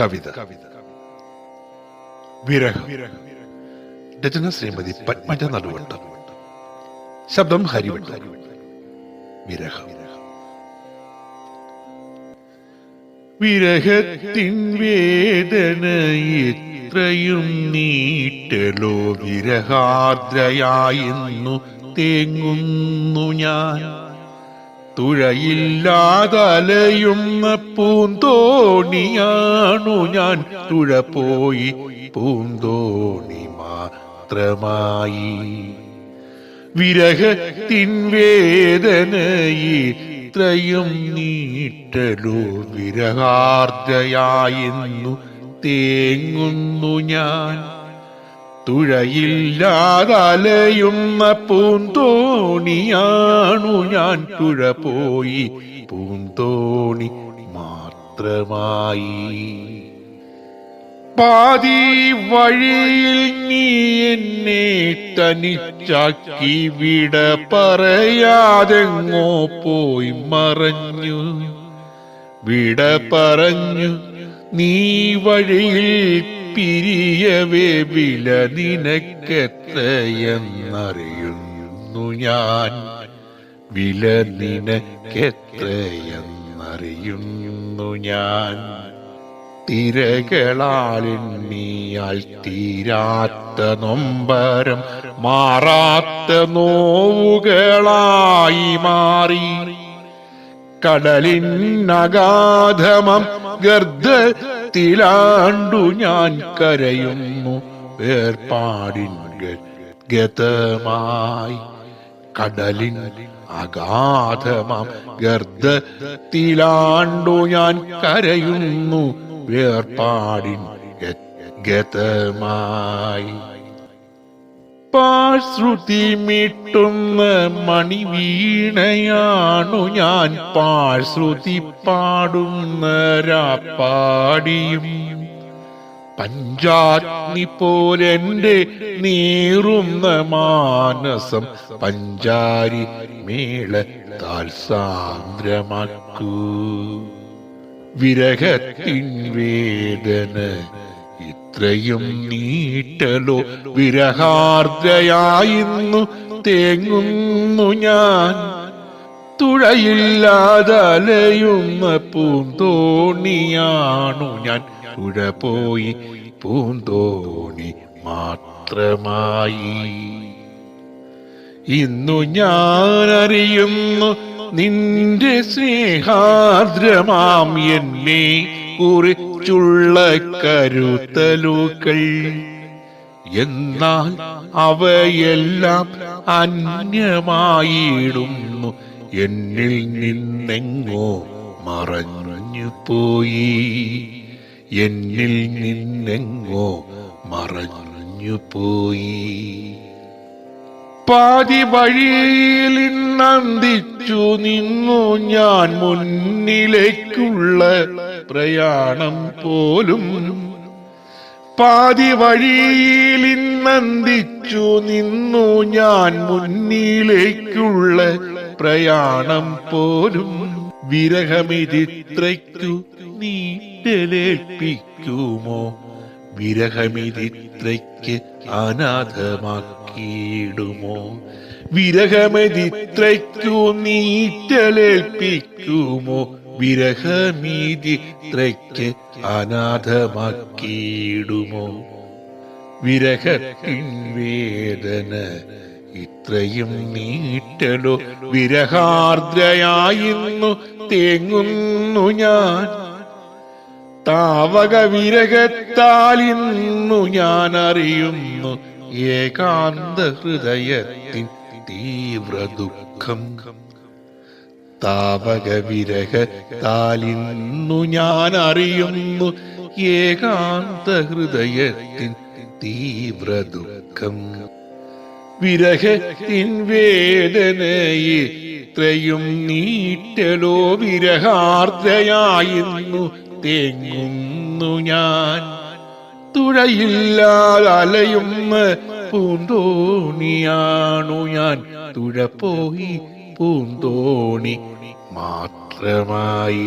കവിത. രചന ശ്രീമതി പത്മജ നടുവട്ടം. ശബ്ദം ഹരിവട്ട. വിരഹം. വിരഹത്തിൻ വേദന ഇത്രയും നീട്ടലോ. വിരഹാദ്രയായിന്നു തേങ്ങുന്നു ഞാൻ. തുഴയില്ലാതലയുന്ന പൂന്തോണിയാണു ഞാൻ. തുഴ പോയി പൂന്തോണി മാത്രമായി. വിരഹത്തിൻ വേദനയിത്രയും നീട്ടലോ വിരഹാർദ്രയായെന്നു തേങ്ങുന്നു ഞാൻ. തുഴയില്ലാതലയുന്ന പൂന്തോണിയാണു ഞാൻ തുഴ പോയി. പൂന്തോണി മാത്രമായി. പാതി വഴിയിൽ നീ എന്നെ തനിച്ചാക്കി വിട പറയാതെങ്ങോ പോയി മറഞ്ഞു. വിട പറഞ്ഞു നീ വഴിയിൽ പിരിയവേ വില നിനക്കെത്രയെന്നറിയുന്നു ഞാൻ. വില നിനക്കെത്രയെന്നറിയുന്നു ഞാൻ. തിരകളാലെണ്ണിയാൽ തീരാത്ത നൊമ്പരം മാറാത്ത നോവുകളായി മാറി. കടലിനഗാധമം ഗർദ്ധത്തിലാണ്ടു ഞാൻ കരയുന്നു വേർപാടിൻ ഗതമായി കടലിൻ അഗാധമാം ഗർദ്ദത്തിലാണ്ടു ഞാൻ കരയുന്നു വേർപാടിൻ ഗതമായി പാഴ്ശ്രുതി മിട്ടുന്ന മണിവീണയാണു ഞാൻ. പാഴ്ശ്രുതി പാടുന്ന രാപ്പാടിയും പഞ്ചാഗ്നി പോലെന്റെ നീറുന്ന മാനസം പഞ്ചാരി മേള സാന്ദ്രമാക്കൂ വിരഹത്തിൻ വേദന ഇത്രയും നീട്ടലോ വിരഹാർദ്രയായിന്നു തേങ്ങുന്നു ഞാൻ. തുഴയില്ലാതലയുന്ന പൂന്തോണിയാണു ഞാൻ. തുഴ പോയി പൂന്തോണി മാത്രമായി. ഇന്നു ഞാൻ അറിയുന്നു നിന്റെ സ്നേഹാർദ്രമാം എന്നെ. കുറിച്ചുള്ള കരുത്തലുകൾ എന്നാൽ അവയെല്ലാം അന്യമായിടുന്നു. എന്നിൽ നിന്നെങ്ങോ മറഞ്ഞു പോയി. എന്നിൽ നിന്നെങ്ങോ മറഞ്ഞു പോയി. പാതി വഴിയിൽ നന്ദിച്ചു നിന്നു ഞാൻ മുന്നിലേക്കുള്ള പ്രയാണം പോലും. പാതി വഴിയിൽ നന്ദിച്ചു നിന്നു ഞാൻ മുന്നിലേക്കുള്ള പ്രയാണം പോലും. വിരഹമിതിത്രയ്ക്കു നീ നീട്ടലേൽപ്പിക്കുമോ വിരഹമിതിത്രയ്ക്ക് അനാഥമാക്കിയിടുമോ വിരഹമതിത്രയ്ക്കു നീറ്റലേൽപ്പിക്കുമോ? വിരഹമീതിത്രയ്ക്ക് അനാഥമാക്കിയിടുമോ? വിരഹത്തിൻ വേദന ഇത്രയും നീട്ടലോ വിരഹാർദ്രയായിന്നു തേങ്ങുന്നു ഞാൻ. താവക വിരഹത്താലിന്നു ഞാൻ അറിയുന്നു ഏകാന്ത ഹൃദയത്തിൻ തീവ്ര ദുഃഖം താവക വിരഹ താലിന്നു ഞാൻ അറിയുന്നു ഏകാന്ത ഹൃദയത്തിൻ തീവ്ര ദുഃഖം വിരഹത്തിൻ വേദനയെ ത്രയും നീറ്റലോ വിരഹാർദ്രയായിന്നു തേങ്ങുന്നു ഞാൻ. തുഴയില്ലാതെ അലയുന്ന പൂന്തോണിയാണു ഞാൻ. തുഴ പോയി പൂന്തോണി മാത്രമായി.